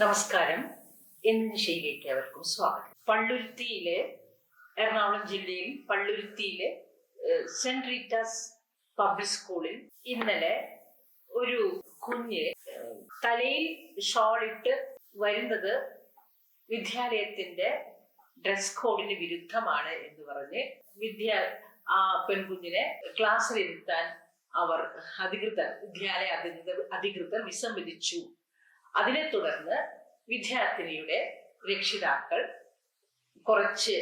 നമസ്കാരം. ഇന്ന് നിശയിലേക്ക് അവർക്കും സ്വാഗതം. പള്ളുരുത്തിയിലെ എറണാകുളം ജില്ലയിൽ പള്ളുരുത്തിയിലെ സെന്റ് റീറ്റാസ് പബ്ലിക് സ്കൂളിൽ ഇന്നലെ ഒരു കുഞ്ഞ് തലയിൽ ഷോളിട്ട് വരുന്നത് വിദ്യാലയത്തിന്റെ ഡ്രസ് കോഡിന് വിരുദ്ധമാണ് എന്ന് പറഞ്ഞ് വിദ്യ ആ പെൺകുഞ്ഞിനെ ക്ലാസ്സിലിരുത്താൻ അവർ അധികൃതർ വിദ്യാലയ അധികൃതർ അധികൃതർ വിസമ്മതിച്ചു. അതിനെ തുടർന്ന് വിദ്യാർത്ഥിനിയുടെ രക്ഷിതാക്കൾ കുറച്ച്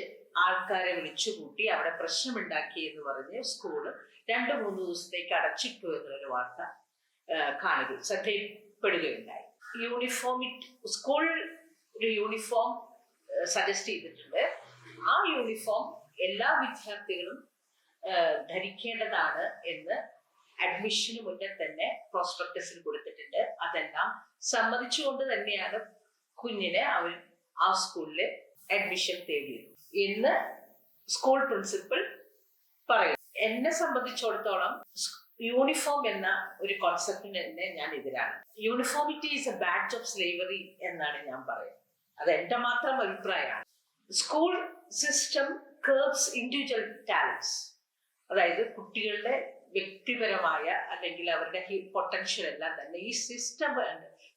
ആൾക്കാരെ വിളിച്ചുകൂട്ടി അവിടെ പ്രശ്നമുണ്ടാക്കി എന്ന് പറഞ്ഞ് സ്കൂൾ രണ്ട് മൂന്ന് ദിവസത്തേക്ക് അടച്ചിട്ടു എന്നൊരു വാർത്ത കാണുക ശ്രദ്ധയിൽപ്പെടുകയുണ്ടായി. യൂണിഫോം സ്കൂൾ ഒരു യൂണിഫോം സജസ്റ്റ് ചെയ്തിട്ടുണ്ട്. ആ യൂണിഫോം എല്ലാ വിദ്യാർത്ഥികളും ധരിക്കേണ്ടതാണ് എന്ന് അഡ്മിഷന് മുന്നേ തന്നെ പ്രോസ്പെക്ടസിൽ കൊടുത്തിട്ടുണ്ട്. അതെല്ലാം സമ്മതിച്ചുകൊണ്ട് തന്നെയാണ് കുഞ്ഞിനെ അവൻ ആ സ്കൂളിൽ അഡ്മിഷൻ തേടിയത്. എന്ന് സ്കൂൾ പ്രിൻസിപ്പൽ പറയും എന്നെ സംബന്ധിച്ചിടത്തോളം യൂണിഫോം എന്ന ഒരു കോൺസെപ്റ്റിന് തന്നെ ഞാൻ എതിരാണ്. Uniformity is a badge of slavery എന്നാണ് ഞാൻ പറയുന്നത്. അത് എന്റെ മാത്രം അഭിപ്രായമാണ്. School system curbs individual talents അതായത് കുട്ടികളുടെ വ്യക്തിപരമായ അല്ലെങ്കിൽ അവരുടെ പൊട്ടൻഷ്യൽ എല്ലാം തന്നെ ഈ സിസ്റ്റം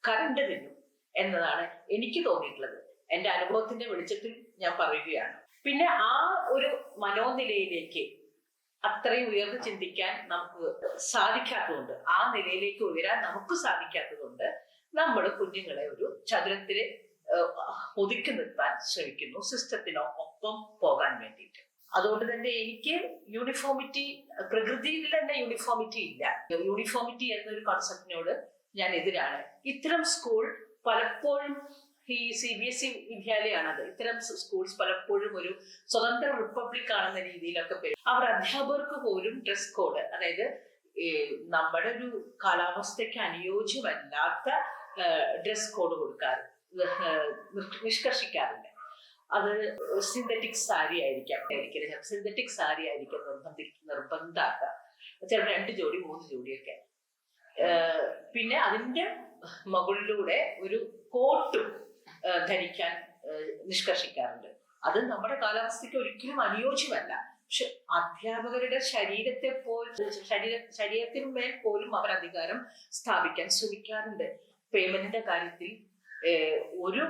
കറണ്ട് തിന്നും എന്നതാണ് എനിക്ക് തോന്നിയിട്ടുള്ളത്. എന്റെ അനുഭവത്തിന്റെ വെളിച്ചത്തിൽ ഞാൻ പറയുകയാണ്. പിന്നെ ആ ഒരു മനോനിലയിലേക്ക് അത്രയും ഉയർന്നു ചിന്തിക്കാൻ നമുക്ക് സാധിക്കാത്തതുകൊണ്ട് ആ നിലയിലേക്ക് ഉയരാൻ നമുക്ക് സാധിക്കാത്തതുകൊണ്ട് നമ്മൾ കുഞ്ഞുങ്ങളെ ഒരു ചതുരത്തിൽ ഒതുക്കി നിർത്താൻ ശ്രമിക്കുന്നു സിസ്റ്റത്തിനൊപ്പം പോകാൻ വേണ്ടിയിട്ട്. അതുകൊണ്ട് തന്നെ എനിക്ക് യൂണിഫോമിറ്റി പ്രകൃതിയിൽ തന്നെ യൂണിഫോമിറ്റി ഇല്ല. യൂണിഫോമിറ്റി എന്നൊരു കോൺസെപ്റ്റിനോട് ഞാൻ എതിരാണ്. ഇത്തരം സ്കൂൾ പലപ്പോഴും ഈ സി ബി എസ് ഇ വിദ്യാലയമാണത്. ഇത്തരം സ്കൂൾസ് പലപ്പോഴും ഒരു സ്വതന്ത്ര റിപ്പബ്ലിക് ആണെന്ന രീതിയിലൊക്കെ പെരും. അവർ അധ്യാപകർക്ക് പോലും ഡ്രസ് കോഡ് അതായത് നമ്മുടെ ഒരു കാലാവസ്ഥയ്ക്ക് അനുയോജ്യമല്ലാത്ത ഡ്രസ് കോഡ് കൊടുക്കാറ് നിഷ്കർഷിക്കാറുണ്ട് അത് സിന്തറ്റിക് സാരി ആയിരിക്കാം. ആയിരിക്കും സിന്തറ്റിക് സാരി ആയിരിക്കും നിർബന്ധി നിർബന്ധാക്കുക ചിലപ്പോൾ രണ്ട് ജോഡി മൂന്ന് ജോഡിയൊക്കെ പിന്നെ അതിന്റെ മുകളിലൂടെ ഒരു കോട്ടും ധരിക്കാൻ നിഷ്കർഷിക്കാറുണ്ട്. അത് നമ്മുടെ കാലാവസ്ഥയ്ക്ക് ഒരിക്കലും അനുയോജ്യമല്ല. പക്ഷെ അധ്യാപകരുടെ ശരീരത്തെ പോൽ ശരീര ശരീരത്തിന് മേൽ പോലും അവർ അധികാരം സ്ഥാപിക്കാൻ ശ്രമിക്കാറുണ്ട്. പേയ്മെന്റിന്റെ കാര്യത്തിൽ ഒരു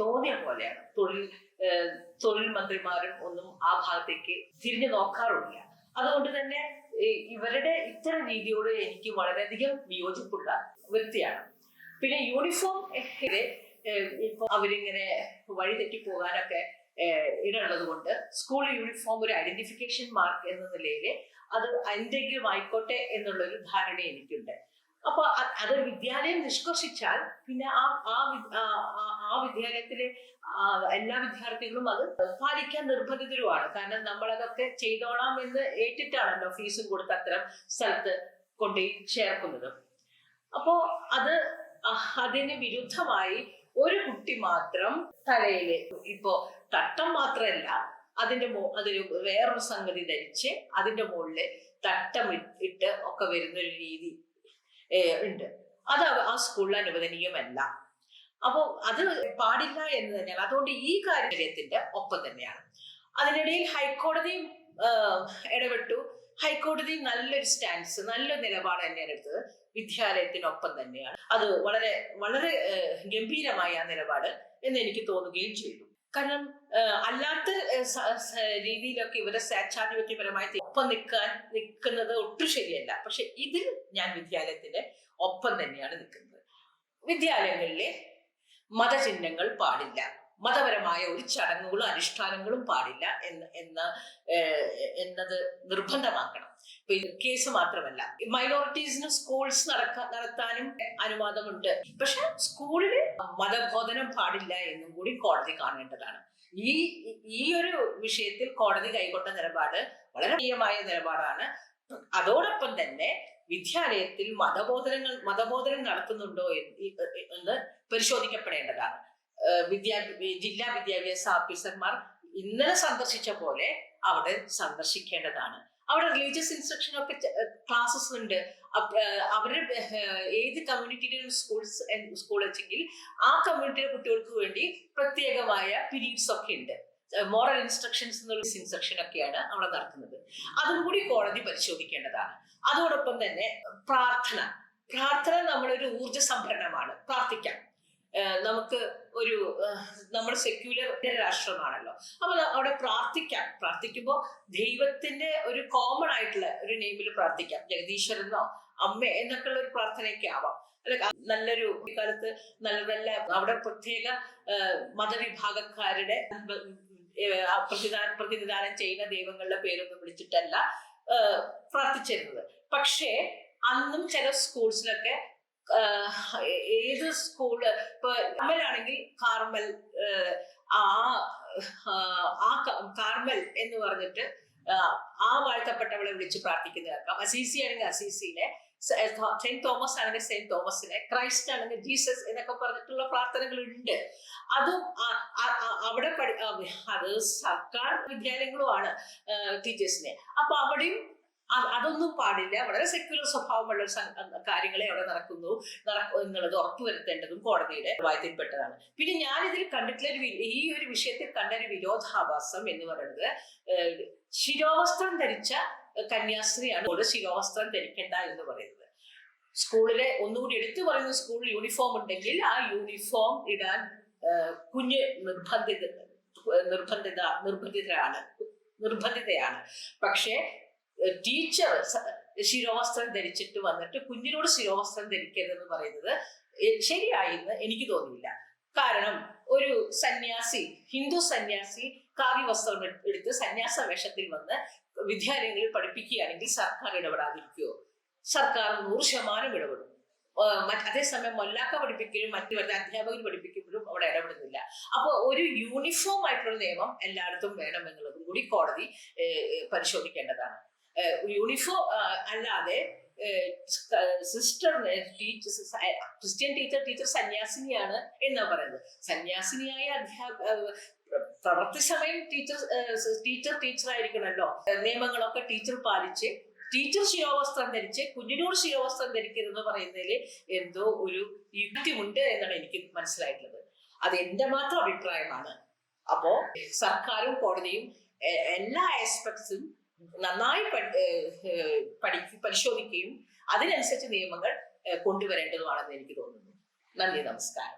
തോന്നിയ പോലെയാണ്. തൊഴിൽ തൊഴിൽ മന്ത്രിമാരും ഒന്നും ആ ഭാഗത്തേക്ക് തിരിഞ്ഞു നോക്കാറില്ല അതുകൊണ്ട് തന്നെ ഇവരുടെ ഇത്തരം രീതിയോട് എനിക്ക് വളരെയധികം വിയോജിപ്പുള്ള വ്യക്തിയാണ്. പിന്നെ യൂണിഫോം ഇപ്പൊ അവരിങ്ങനെ വഴിതെറ്റി പോകാനൊക്കെ ഇടുള്ളത് കൊണ്ട് സ്കൂൾ യൂണിഫോം ഒരു ഐഡന്റിഫിക്കേഷൻ മാർക്ക് എന്ന നിലയിൽ അത് എന്തെങ്കിലും ആയിക്കോട്ടെ എന്നുള്ളൊരു ധാരണ എനിക്കുണ്ട്. അപ്പൊ അത് വിദ്യാലയം നിഷ്കർഷിച്ചാൽ പിന്നെ ആ ആ വിദ്യാലയത്തിലെ എല്ലാ വിദ്യാർത്ഥികളും അത് പാലിക്കാൻ നിർബന്ധിതരുമാണ്. കാരണം നമ്മൾ അതൊക്കെ ചെയ്തോളാം എന്ന് ഏറ്റിട്ടാണല്ലോ ഫീസും കൊടുത്ത് അത്തരം സ്ഥലത്ത് കൊണ്ടുപോയി ചേർക്കുന്നത്. അപ്പോ അത് അതിന് വിരുദ്ധമായി ഒരു കുട്ടി മാത്രം തലയിൽ ഇപ്പോ തട്ടം മാത്രമല്ല അതിന്റെ മോ അതിന് വേറൊരു സംഗതി ധരിച്ച് അതിന്റെ മുകളിൽ തട്ടം ഇട്ട് ഒക്കെ വരുന്ന ഒരു രീതി ഉണ്ട്. അത് ആ സ്കൂളിൽ അനുവദനീയമല്ല. അപ്പോൾ അത് പാടില്ല എന്ന് തന്നെയാണ്. അതുകൊണ്ട് ഈ കാര്യത്തിന്റെ ഒപ്പം തന്നെയാണ്. അതിനിടയിൽ ഹൈക്കോടതിയും ഇടപെട്ടു. ഹൈക്കോടതി നല്ലൊരു സ്റ്റാൻസ് നല്ല നിലപാട് തന്നെയാണ് എടുത്തത്. വിദ്യാലയത്തിനൊപ്പം തന്നെയാണ്. അത് വളരെ വളരെ ഗംഭീരമായ ആ നിലപാട് എന്ന് എനിക്ക് തോന്നുകയും ചെയ്തു. കാരണം അല്ലാത്ത രീതിയിലൊക്കെ ഇവരെ സ്വേച്ഛാധിപത്യപരമായി ഒപ്പം നിൽക്കാൻ നിൽക്കുന്നത് ഒട്ടും ശരിയല്ല. പക്ഷെ ഇതിൽ ഞാൻ വിദ്യാലയത്തിന്റെ ഒപ്പം തന്നെയാണ് നിൽക്കുന്നത്. വിദ്യാലയങ്ങളിലെ മതചിഹ്നങ്ങൾ പാടില്ല. മതപരമായ ഒരു ചടങ്ങുകളും അനുഷ്ഠാനങ്ങളും പാടില്ല എന്ന് എന്ന് എന്നത് നിർബന്ധമാക്കണം. ഇപ്പൊ കേസ് മാത്രമല്ല മൈനോറിറ്റീസിന് സ്കൂൾസ് നടക്ക നടത്താനും അനുവാദമുണ്ട്. പക്ഷെ സ്കൂളിൽ മതബോധനം പാടില്ല എന്നും കൂടി കോടതി കാണേണ്ടതാണ്. ഈ ഈ ഒരു വിഷയത്തിൽ കോടതി കൈക്കൊണ്ട നിലപാട് വളരെ പ്രിയമായ നിലപാടാണ്. അതോടൊപ്പം തന്നെ വിദ്യാലയത്തിൽ മതബോധനങ്ങൾ മതബോധനം നടത്തുന്നുണ്ടോ എന്ന് പരിശോധിക്കപ്പെടേണ്ടതാണ്. വിദ്യാ ജില്ലാ വിദ്യാഭ്യാസ ഓഫീസർമാർ ഇന്നലെ സന്ദർശിച്ച പോലെ അവിടെ സന്ദർശിക്കേണ്ടതാണ്. അവിടെ റിലീജിയസ് ഇൻസ്ട്രക്ഷൻ ഒക്കെ ക്ലാസ്സസ് ഉണ്ട്. അവരുടെ ഏത് കമ്മ്യൂണിറ്റിയിലും സ്കൂൾസ് സ്കൂൾ വെച്ചെങ്കിൽ ആ കമ്മ്യൂണിറ്റിയിലെ കുട്ടികൾക്ക് വേണ്ടി പ്രത്യേകമായ പീരീഡ്സ് ഒക്കെ ഉണ്ട്. മോറൽ ഇൻസ്ട്രക്ഷൻസ് എന്നുള്ള ഇൻസ്ട്രക്ഷൻ ഒക്കെയാണ് അവിടെ നടക്കുന്നത് അതും കൂടി കോടതി പരിശോധിക്കേണ്ടതാണ്. അതോടൊപ്പം തന്നെ പ്രാർത്ഥന. പ്രാർത്ഥന നമ്മളൊരു ഊർജ സംഭരണമാണ്. പ്രാർത്ഥിക്കാം. നമുക്ക് ഒരു നമ്മൾ സെക്യുലർ രാഷ്ട്രമാണല്ലോ. അപ്പൊ അവിടെ പ്രാർത്ഥിക്കാം. പ്രാർത്ഥിക്കുമ്പോൾ ദൈവത്തിന്റെ ഒരു കോമൺ ആയിട്ടുള്ള ഒരു നെയിമിൽ പ്രാർത്ഥിക്കാം. ജഗദീശ്വരനോ അമ്മ എന്നൊക്കെയുള്ള ഒരു പ്രാർത്ഥനയൊക്കെ ആവാം. അല്ലെ നല്ലൊരു കാലത്ത് നല്ല നല്ല അവിടെ പ്രത്യേക മതവിഭാഗക്കാരുടെ പ്രതിദാനം പ്രതിനിധാനം ചെയ്യുന്ന ദൈവങ്ങളുടെ പേരൊന്നും വിളിച്ചിട്ടല്ല പ്രാർത്ഥിച്ചിരുന്നത്. പക്ഷേ അന്നും ചില സ്കൂൾസിലൊക്കെ ഏത് സ്കൂൾ ഇപ്പൊ അമ്മലാണെങ്കിൽ കാർമൽ ആ ആ കാർമൽ എന്ന് പറഞ്ഞിട്ട് ആ വാഴ്ത്തപ്പെട്ടവളെ വിളിച്ച് പ്രാർത്ഥിക്കുന്ന കേൾക്കാം. അസീസി ആണെങ്കിൽ അസീസിയിലെ സെന്റ് തോമസ് ആണെങ്കിൽ സെന്റ് തോമസിനെ ക്രൈസ്റ്റ് ആണെങ്കിൽ ജീസസ് എന്നൊക്കെ പറഞ്ഞിട്ടുള്ള പ്രാർത്ഥനകൾ ഉണ്ട് അതും അവിടെ പഠി അത് സർക്കാർ വിദ്യാലയങ്ങളുമാണ് ടീച്ചേഴ്സിനെ. അപ്പൊ അവിടെയും അതൊന്നും പാടില്ല. വളരെ സെക്യുലർ സ്വഭാവമുള്ള ഒരു കാര്യങ്ങളെ അവിടെ നടക്കുന്നു. നടക്കും എന്നുള്ളത് ഉറപ്പുവരുത്തേണ്ടതും കോടതിയുടെ വായത്തിൽപ്പെട്ടതാണ്. പിന്നെ ഞാനിതിൽ കണ്ടിട്ടുള്ള ഒരു ഈ ഒരു വിഷയത്തിൽ കണ്ട ഒരു വിരോധാഭാസം എന്ന് പറയുന്നത് ശിരോവസ്ത്രം ധരിച്ച കന്യാസ്ത്രീയാണ് ഇവിടെ ശിരോവസ്ത്രം ധരിക്കേണ്ട എന്ന് പറയുന്നത്. സ്കൂളിലെ ഒന്നുകൂടി എടുത്തു പറയുന്ന സ്കൂളിൽ യൂണിഫോം ഉണ്ടെങ്കിൽ ആ യൂണിഫോം ഇടാൻ കുഞ്ഞ് നിർബന്ധിത നിർബന്ധിത നിർബന്ധിതരാണ്. നിർബന്ധിതയാണ്. പക്ഷേ ടീച്ചർ ശിരോവസ്ത്രം ധരിച്ചിട്ട് വന്നിട്ട് കുഞ്ഞിനോട് ശിരോവസ്ത്രം ധരിക്കരുതെന്ന് പറയുന്നത് ശരിയായെന്ന് എനിക്ക് തോന്നുന്നില്ല കാരണം ഒരു സന്യാസി ഹിന്ദു സന്യാസി കാവ്യ വസ്ത്രം എടുത്ത് സന്യാസ വേഷത്തിൽ വന്ന് വിദ്യാലയങ്ങളിൽ പഠിപ്പിക്കുകയാണെങ്കിൽ സർക്കാർ ഇടപെടാതിരിക്കുമോ സർക്കാർ നൂറ് ശതമാനം ഇടപെടും. അതേസമയം മൊല്ലാക്ക പഠിപ്പിക്കലും മറ്റു വരുന്ന അധ്യാപകർ പഠിപ്പിക്കുമ്പോഴും അവിടെ ഇടപെടുന്നില്ല. അപ്പോൾ ഒരു യൂണിഫോം ആയിട്ടുള്ള നിയമം എല്ലായിടത്തും വേണമെന്നുള്ളതും കൂടി കോടതി പരിശോധിക്കേണ്ടതാണ്. യൂണിഫോം അല്ലാതെ sister teacher Christian teacher teacher സന്യാസിനിയാണ് എന്നാ പറയുന്നത്. സന്യാസിനിയായ അധ്യാപ പ്രവർത്തി സമയം ടീച്ചർ ടീച്ചർ ടീച്ചർ ആയിരിക്കണമല്ലോ നിയമങ്ങളൊക്കെ ടീച്ചർ പാലിച്ച് ടീച്ചർ ശിരോവസ്ത്രം ധരിച്ച് കുഞ്ഞിനോട് ശിരോവസ്ത്രം ധരിക്കരുതെന്ന് പറയുന്നതിൽ എന്തോ ഒരു യുക്തിയുണ്ട് എന്നാണ് എനിക്ക് മനസ്സിലായിട്ടുള്ളത്. അത് എന്റെ മാത്രം അഭിപ്രായമാണ്. അപ്പോ സർക്കാരും കോടതിയും എല്ലാ ആസ്പെക്ട്സും നന്നായി പഠി- പരിശോധിക്കുകയും അതിനനുസരിച്ച് നിയമങ്ങൾ കൊണ്ടുവരേണ്ടതുമാണെന്ന് എനിക്ക് തോന്നുന്നു. നന്ദി നമസ്കാരം.